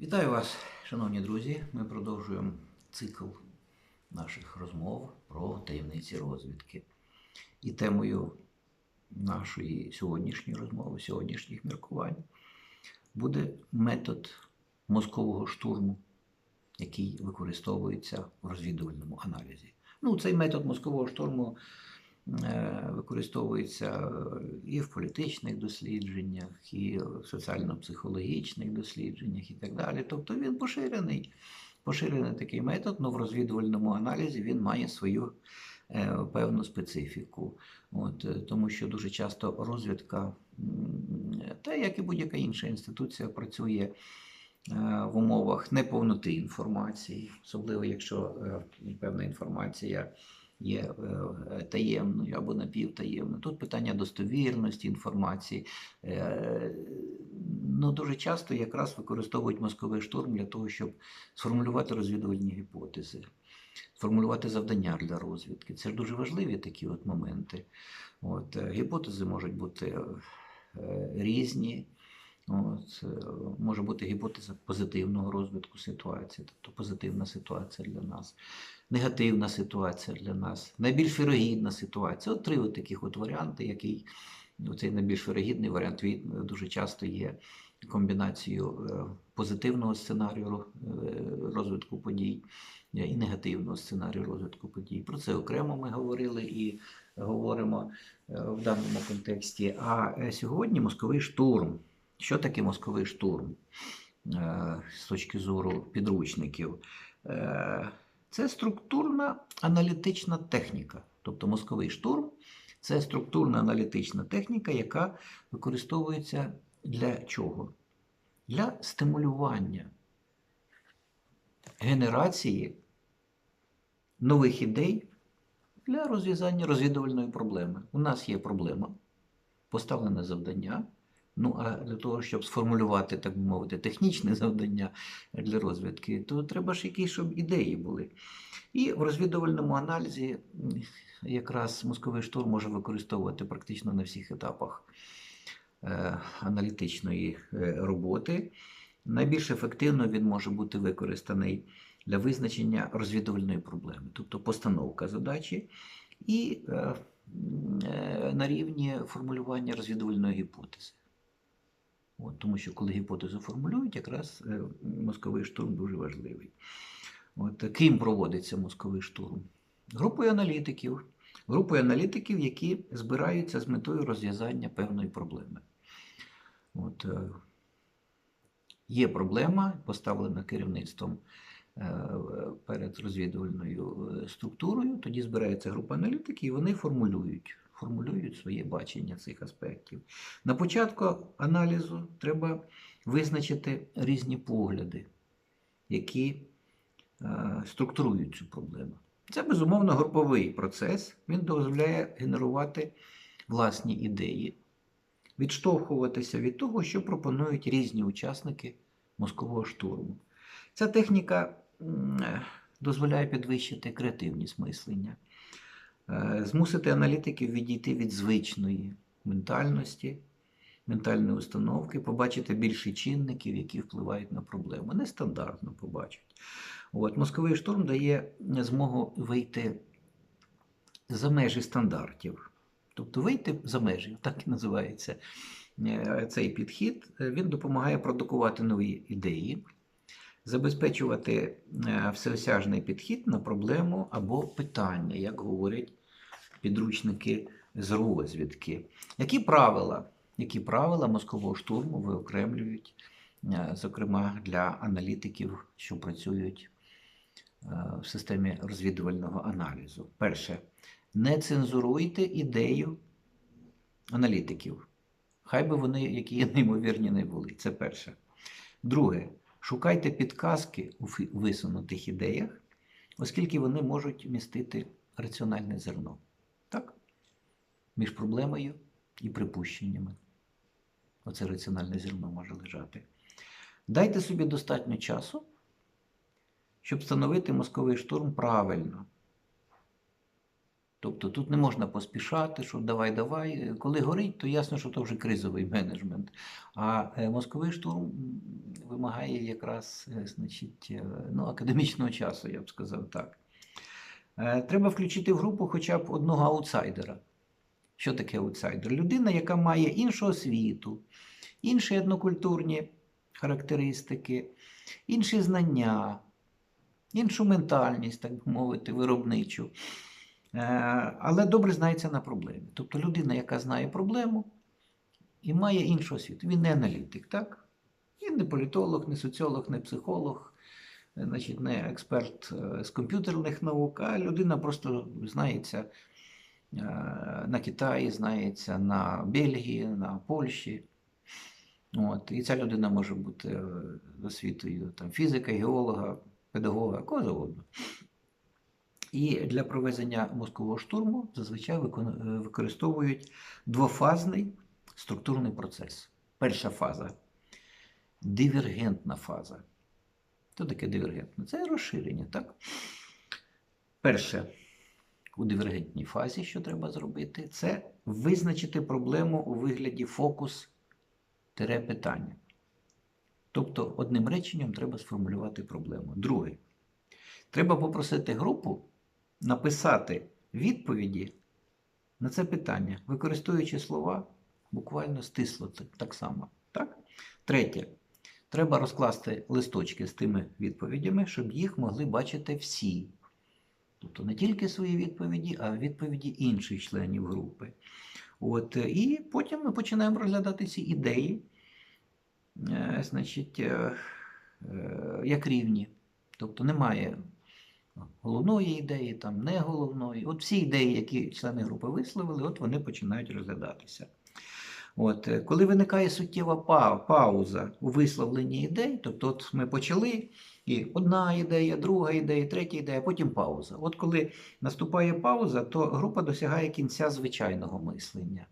Вітаю вас, шановні друзі. Ми продовжуємо цикл наших розмов про таємниці розвідки. І темою нашої сьогоднішньої розмови, сьогоднішніх міркувань буде метод мозкового штурму, який використовується в розвідувальному аналізі. Ну, цей метод мозкового штурму використовується і в політичних дослідженнях, і в соціально-психологічних дослідженнях, і так далі. Тобто він поширений. Поширений такий метод, але в розвідувальному аналізі він має свою е, певну специфіку. От, е, тому що дуже часто розвідка, та як і будь-яка інша інституція, працює е, в умовах неповноти інформації, особливо якщо е, певна інформація є е, таємною або напівтаємною. Тут питання достовірності інформації. Е, Ну, дуже часто якраз використовують мозковий штурм для того, щоб сформулювати розвідувальні гіпотези, сформулювати завдання для розвідки. Це ж дуже важливі такі от моменти. От, е, гіпотези можуть бути е, різні. От, е, може бути гіпотеза позитивного розвитку ситуації, тобто позитивна ситуація для нас, негативна ситуація для нас, найбільш вірогідна ситуація. От три от таких от варіанти, який цей найбільш вірогідний варіант він дуже часто є комбінацією е, позитивного сценарію е, розвитку подій і негативного сценарію розвитку подій. Про це окремо ми говорили і говоримо в даному контексті. А сьогодні мозковий штурм. Що таке мозковий штурм е, з точки зору підручників? Е, Це структурна аналітична техніка. Тобто мозковий штурм це структурна аналітична техніка, яка використовується для чого? Для стимулювання генерації нових ідей для розв'язання розвідувальної проблеми. У нас є проблема, поставлене завдання. Ну, а для того, щоб сформулювати, так би мовити, технічне завдання для розвідки, то треба ж якісь, щоб ідеї були. І в розвідувальному аналізі якраз мозковий штурм може використовувати практично на всіх етапах е, аналітичної е, роботи. Найбільш ефективно він може бути використаний для визначення розвідувальної проблеми, тобто постановка задачі і е, на рівні формулювання розвідувальної гіпотези. От, тому що коли гіпотезу формулюють, якраз е, мозковий штурм дуже важливий. От, ким проводиться мозковий штурм? Групою аналітиків. Групою аналітиків, які збираються з метою розв'язання певної проблеми. От, е, є проблема, поставлена керівництвом е, перед розвідувальною структурою, тоді збирається група аналітиків і вони формулюють, формулюють своє бачення цих аспектів. На початку аналізу треба визначити різні погляди, які е, структурують цю проблему. Це безумовно груповий процес. Він дозволяє генерувати власні ідеї, відштовхуватися від того, що пропонують різні учасники мозкового штурму. Ця техніка е, дозволяє підвищити креативність мислення, змусити аналітиків відійти від звичної ментальності, ментальної установки, побачити більше чинників, які впливають на проблему. Нестандартно побачать. От, мозковий штурм дає змогу вийти за межі стандартів. Тобто вийти за межі, так і називається е, цей підхід. Е, Він допомагає продукувати нові ідеї, забезпечувати е, всеосяжний підхід на проблему або питання, як говорять підручники з розвідки. Які правила, які правила мозкового штурму виокремлюють, е, зокрема для аналітиків, що працюють е, в системі розвідувального аналізу? Перше, не цензуруйте ідею аналітиків. Хай би вони, які неймовірні не були. Це перше. Друге, шукайте підказки у висунутих ідеях, оскільки вони можуть містити раціональне зерно. Так? Між проблемою і припущеннями. Оце раціональне зерно може лежати. Дайте собі достатньо часу, щоб встановити мозковий штурм правильно. Тобто тут не можна поспішати, що давай, давай. Коли горить, то ясно, що це вже кризовий менеджмент. А е, мозковий штурм вимагає якраз е, значить, е, ну, академічного часу, я б сказав так. Е, Треба включити в групу хоча б одного аутсайдера. Що таке аутсайдер? Людина, яка має іншу освіту, інші етнокультурні характеристики, інші знання, іншу ментальність, так би мовити, виробничу. Е, Але добре знається на проблемі. Тобто людина, яка знає проблему і має іншу освіту. Він не аналітик, так? Він не політолог, не соціолог, не психолог, значить, не експерт е, з комп'ютерних наук, а людина просто знається е, на Китаї, знається на Бельгії, на Польщі. От. І ця людина може бути е, освітою там, фізика, геолога, педагога, кого завгодно. І для проведення мозкового штурму зазвичай використовують двофазний структурний процес. Перша фаза дивергентна фаза. Що таке дивергентна? Це розширення, так? Перше, у дивергентній фазі, що треба зробити, це визначити проблему у вигляді фокус тире питання. Тобто, одним реченням треба сформулювати проблему. Друге, треба попросити групу написати відповіді на це питання, використовуючи слова буквально стисло так само. Так? Третє. Треба розкласти листочки з тими відповідями, щоб їх могли бачити всі. Тобто не тільки свої відповіді, а відповіді інших членів групи. От, е, і потім ми починаємо розглядати ці ідеї, е, значить, е, як рівні. Тобто немає головної ідеї, там не головної. От всі ідеї, які члени групи висловили, от вони починають розглядатися. От, е, коли виникає суттєва пауза у висловленні ідей, тобто от ми почали, і одна ідея, друга ідея, третя ідея, потім пауза. От коли наступає пауза, то група досягає кінця звичайного мислення.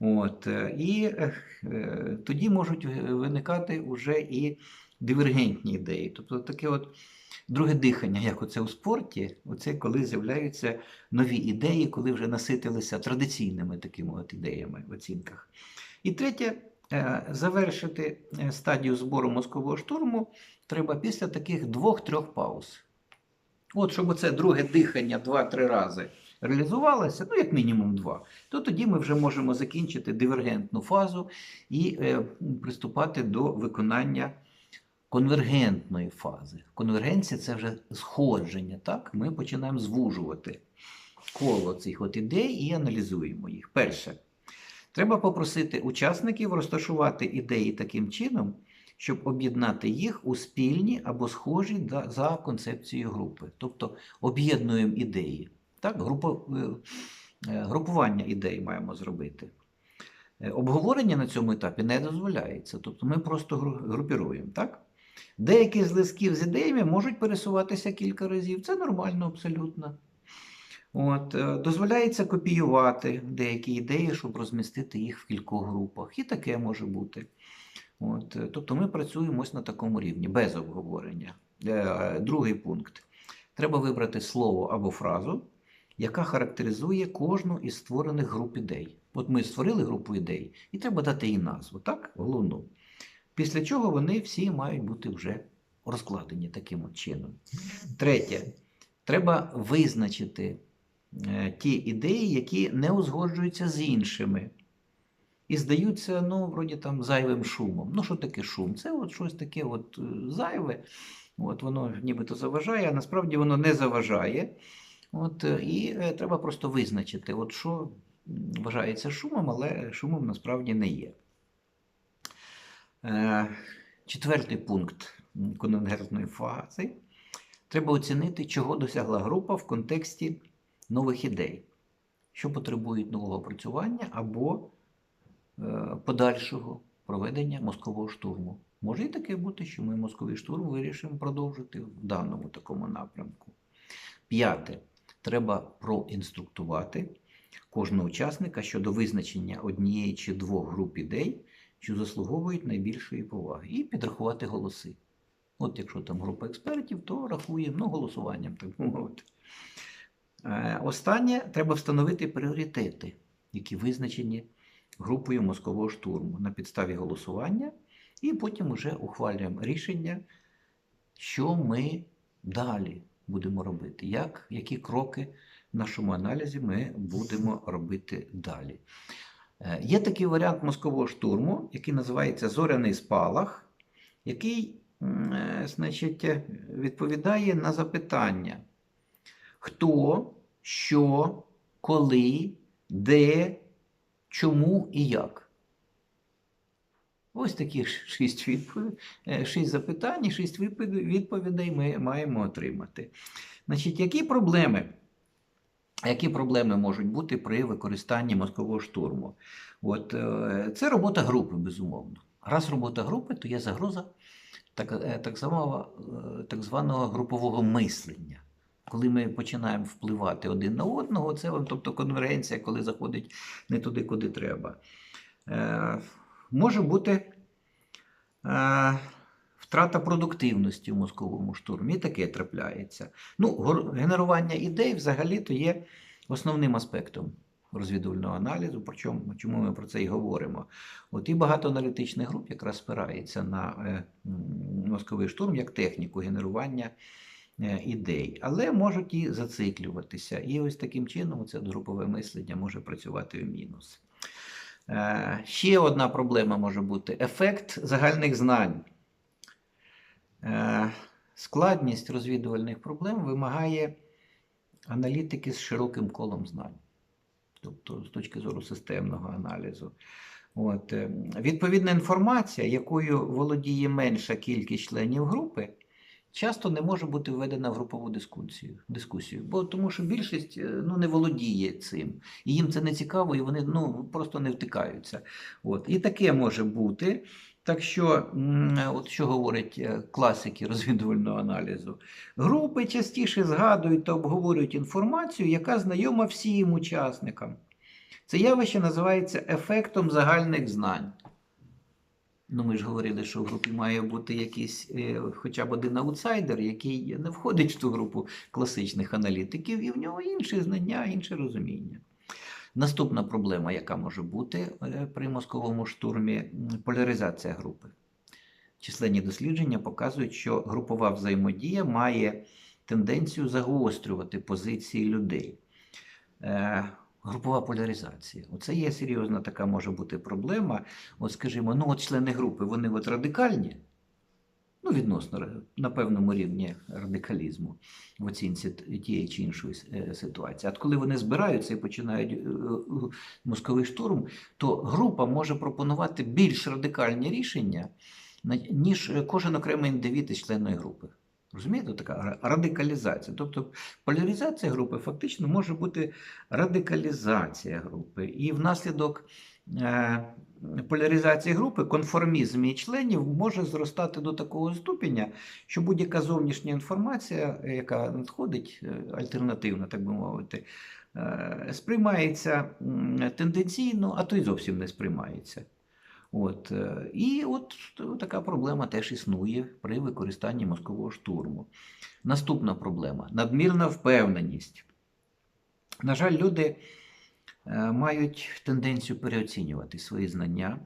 От, е, і е, е, тоді можуть виникати вже і дивергентні ідеї. Тобто таке от друге дихання, як оце у спорті, оце коли з'являються нові ідеї, коли вже наситилися традиційними такими от ідеями в оцінках. І третє, е, завершити е, стадію збору мозкового штурму треба після таких двох-трьох пауз. От, щоб оце друге дихання два-три рази реалізувалося, ну, як мінімум два, то тоді ми вже можемо закінчити дивергентну фазу і е, приступати до виконання конвергентної фази. Конвергенція це вже сходження. Так? Ми починаємо звужувати коло цих от ідей і аналізуємо їх. Перше, треба попросити учасників розташувати ідеї таким чином, щоб об'єднати їх у спільні або схожі за концепцією групи. Тобто об'єднуємо ідеї. Так? Групо, е, е, групування ідей маємо зробити. Е, Обговорення на цьому етапі не дозволяється. Тобто ми просто групіруємо. Так? Деякі з листків з ідеями можуть пересуватися кілька разів. Це нормально абсолютно. От, е, дозволяється копіювати деякі ідеї, щоб розмістити їх в кількох групах. І таке може бути. От, е, тобто ми працюємо ось на такому рівні, без обговорення. Е, Другий пункт. Треба вибрати слово або фразу, яка характеризує кожну із створених груп ідей. От ми створили групу ідей, і треба дати їй назву, так? Головну. Після чого вони всі мають бути вже розкладені таким чином. Третє. Треба визначити е, ті ідеї, які не узгоджуються з іншими. І здаються, ну, вроді там зайвим шумом. Ну, що таке шум? Це от щось таке от е, зайве, от воно нібито заважає, а насправді воно не заважає. От, е, і треба просто визначити, от що вважається шумом, але шумом насправді не є. Е, Четвертий пункт конвергентної фази. Треба оцінити, чого досягла група в контексті нових ідей, що потребують нового опрацювання або е, подальшого проведення мозкового штурму. Може і таке бути, що ми мозковий штурм вирішимо продовжити в даному такому напрямку. П'яте. Треба проінструктувати кожного учасника щодо визначення однієї чи двох груп ідей, що заслуговують найбільшої поваги, і підрахувати голоси. От якщо там група експертів, то рахуємо ну, голосуванням, так би мовити. Е, Останнє треба встановити пріоритети, які визначені групою мозкового штурму на підставі голосування І потім вже ухвалюємо рішення, що ми далі будемо робити, як, які кроки в нашому аналізі ми будемо робити далі. Е, Є такий варіант мозкового штурму, який називається зоряний спалах, який е, значить, відповідає на запитання, хто, що, коли, де, чому і як. Ось такі шість, відповідей, шість запитань, шість відповідей ми маємо отримати. Значить, які проблеми? Які проблеми можуть бути при використанні мозкового штурму? От, е, це робота групи, безумовно. Раз робота групи, то є загроза так, е, так, званого, е, так званого групового мислення. Коли ми починаємо впливати один на одного, це тобто конверенція, коли заходить не туди, куди треба. Е, може бути е, втрата продуктивності в мозковому штурмі, таке трапляється. Ну, генерування ідей взагалі то є основним аспектом розвідувального аналізу, причому чому ми про це і говоримо. От і багато аналітичних груп якраз спирається на е, мозковий штурм як техніку генерування е, ідей, але можуть і зациклюватися. І ось таким чином це групове мислення може працювати в мінус. Е, Ще одна проблема може бути ефект загальних знань. Е, Складність розвідувальних проблем вимагає аналітики з широким колом знань, тобто з точки зору системного аналізу. От, е, відповідна інформація, якою володіє менша кількість членів групи, часто не може бути введена в групову дискусію, дискусію бо тому що більшість е, ну, не володіє цим. І їм це не цікаво, і вони ну, просто не втикаються. От. І таке може бути. Так що, от що говорять е, класики розвідувального аналізу, групи частіше згадують та обговорюють інформацію, яка знайома всім учасникам. Це явище називається ефектом загальних знань. Ну, ми ж говорили, що в групі має бути якийсь е, хоча б один аутсайдер, який не входить в ту групу класичних аналітиків, і в нього інші знання, інше розуміння. Наступна проблема, яка може бути е, при мозковому штурмі, поляризація групи. Численні дослідження показують, що групова взаємодія має тенденцію загострювати позиції людей. Е, Групова поляризація. Оце є серйозна така може бути проблема. От скажімо, ну от члени групи, вони от радикальні, ну, відносно на певному рівні радикалізму в оцінці тієї чи іншої е, ситуації. А коли вони збираються і починають е, е, мозковий штурм, то група може пропонувати більш радикальні рішення, ніж кожен окремий індивід із членної групи. Розумієте, така радикалізація. Тобто поляризація групи фактично може бути радикалізація групи. І внаслідок поляризації групи конформізм її членів може зростати до такого ступеня, що будь-яка зовнішня інформація, е, яка надходить, е, альтернативна, так би мовити, е, сприймається тенденційно, а то й зовсім не сприймається. От. е, І от така проблема теж існує при використанні мозкового штурму. Наступна проблема надмірна впевненість. На жаль, люди е, мають тенденцію переоцінювати свої знання,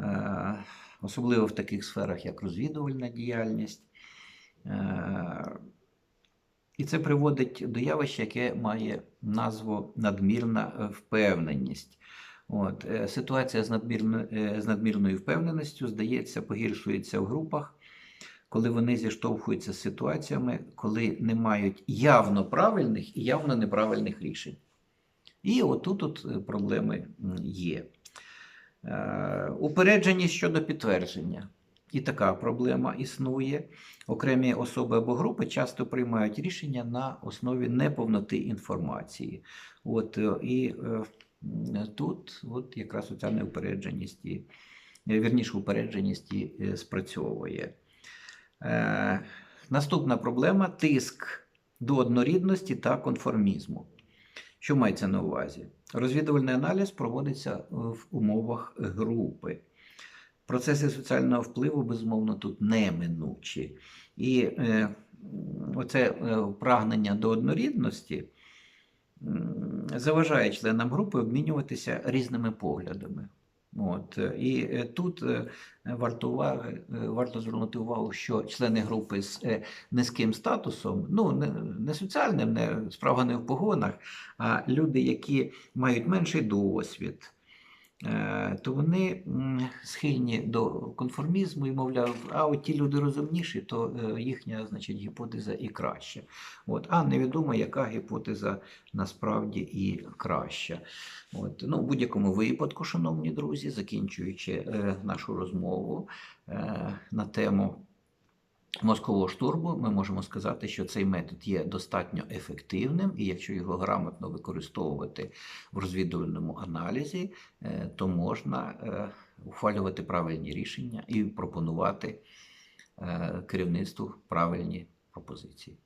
е, особливо в таких сферах, як розвідувальна діяльність. Е, І це приводить до явища, яке має назву надмірна е, впевненість. От, е, ситуація з, надмірно, е, з надмірною впевненістю, здається, погіршується в групах, коли вони зіштовхуються з ситуаціями, коли не мають явно правильних і явно неправильних рішень. І отут от е, проблеми є. Е, Упередженість щодо підтвердження. І така проблема існує. Окремі особи або групи часто приймають рішення на основі неповноти інформації. От, е, і тут от якраз оця неупередженість, вірніше, упередженість і, спрацьовує. Наступна проблема тиск до однорідності та конформізму. Що мається на увазі? Розвідувальний аналіз проводиться в умовах групи. Процеси соціального впливу, безумовно, тут неминучі. І е, оце е, прагнення до однорідності заважає членам групи обмінюватися різними поглядами. От, і е, тут е, варто, уваги, е, варто звернути увагу, що члени групи з низьким статусом, ну не, не соціальним, не справа не в погонах, а люди, які мають менший досвід, то вони схильні до конформізму і мовляв, а от ті люди розумніші, то е, їхня значить, гіпотеза і краща. От, а невідомо, яка гіпотеза насправді і краща. От, ну, в будь-якому випадку, шановні друзі, закінчуючи е, нашу розмову е, на тему мозкового штурму, ми можемо сказати, що цей метод є достатньо ефективним, і якщо його грамотно використовувати в розвідувальному аналізі, е, то можна е, ухвалювати правильні рішення і пропонувати е, керівництву правильні пропозиції.